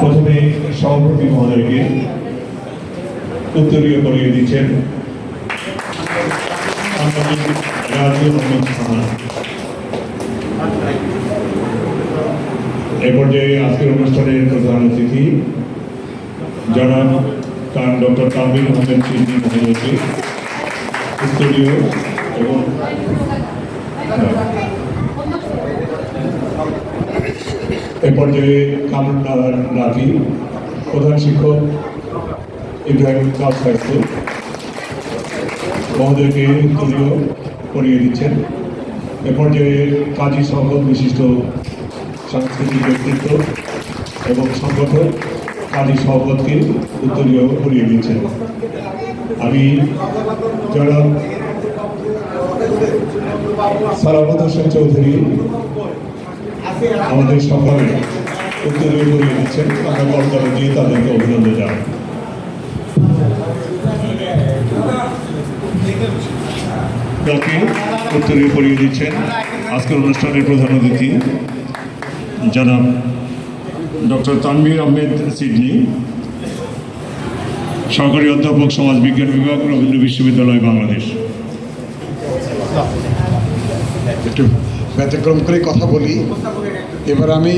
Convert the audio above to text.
প্রথমে সভাপতি মহোদয়কে উত্তরীয় করিয়ে দিচ্ছেন এ পর্যায়ে আজকের অনুষ্ঠানের প্রধান অতিথি জনাব তার ডক্টর তানবির আহমেদ সিদ্দি মহোদয়কে উত্তরীয় এবং এ পর্যায়ে কামরুন্নাহার রাজি প্রধান শিক্ষক ইব্রাহিম কাজ মহোদয়কে উত্তরীয় করিয়ে দিচ্ছেন। এ পর্যায়ে কাজী সংগত বিশিষ্ট সাংস্কৃতিক ব্যক্তিত্ব এবং সংগঠক কাজী সহবতকে উত্তরীয় করিয়ে দিচ্ছেন। আমি জনাব সালামত হোসেন চৌধুরী আমাদের সকলে উত্তরীয় করিয়ে দিচ্ছেন আমরা কলকাতা দিয়ে তাদেরকে অভিনন্দন জানাই। তাকে উত্তরীয় দিচ্ছেন আজকের অনুষ্ঠানের প্রধান অতিথি, জনাব ডক্টর তানভীর আহমেদ সিডনি, সহকারী অধ্যাপক সমাজ বিজ্ঞান বিভাগ, রবীন্দ্র বিশ্ববিদ্যালয়, বাংলাদেশ। ব্যতিক্রম করে কথা বলি। এবার আমি